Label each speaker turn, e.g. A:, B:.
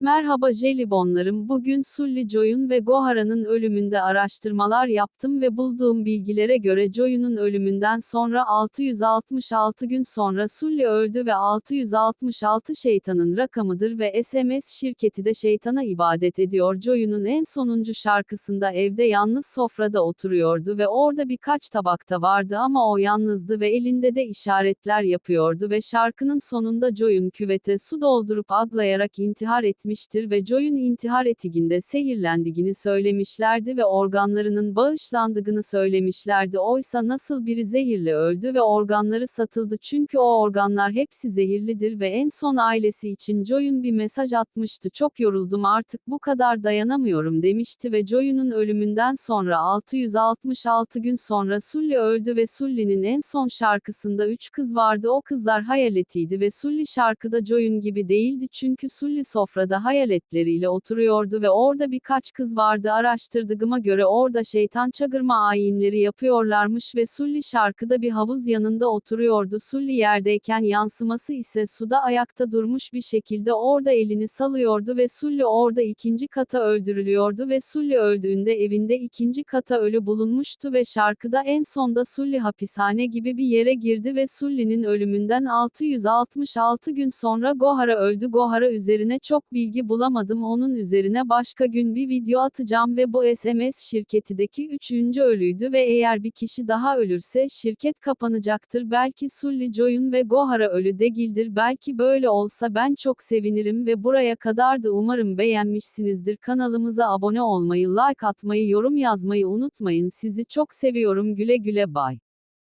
A: Merhaba jelibonlarım. Bugün Sully Joy'un ve Gohara'nın ölümünde araştırmalar yaptım ve bulduğum bilgilere göre Joy'un ölümünden sonra 666 gün sonra Sully öldü ve 666 şeytanın rakamıdır ve SMS şirketi de şeytana ibadet ediyor. Joy'un en sonuncu şarkısında evde yalnız sofrada oturuyordu ve orada birkaç tabakta vardı ama o yalnızdı ve elinde de işaretler yapıyordu ve şarkının sonunda Joy'un küvete su doldurup adlayarak intihar etmiştir ve Joy'un intihar etiginde sehirlendiğini söylemişlerdi ve organlarının bağışlandığını söylemişlerdi. Oysa nasıl biri zehirle öldü ve organları satıldı çünkü o organlar hepsi zehirlidir ve en son ailesi için Joy'un bir mesaj atmıştı. Çok yoruldum artık bu kadar dayanamıyorum demişti ve Joy'un ölümünden sonra 666 gün sonra Sully öldü ve Sully'nin en son şarkısında üç kız vardı. O kızlar hayaletiydi ve Sully şarkıda Joy'un gibi değildi çünkü Sully sofrada hayaletleriyle oturuyordu ve orada birkaç kız vardı araştırdığıma göre orada şeytan çagırma ayinleri yapıyorlarmış ve Sully şarkıda bir havuz yanında oturuyordu. Sully yerdeyken yansıması ise suda ayakta durmuş bir şekilde orada elini salıyordu ve Sully orada ikinci kata öldürülüyordu ve Sully öldüğünde evinde ikinci kata ölü bulunmuştu ve şarkıda en sonda Sully hapishane gibi bir yere girdi ve Sully'nin ölümünden 666 gün sonra Gohara öldü. Gohara üzerine çok bilgi bulamadım onun üzerine başka gün bir video atacağım ve bu SMS şirketideki üçüncü ölüydü ve eğer bir kişi daha ölürse şirket kapanacaktır. Belki Sully Joy'un ve Gohara ölü değildir. Belki böyle olsa ben çok sevinirim ve buraya kadardı umarım beğenmişsinizdir. Kanalımıza abone olmayı, like atmayı, yorum yazmayı unutmayın. Sizi çok seviyorum. Güle güle bay.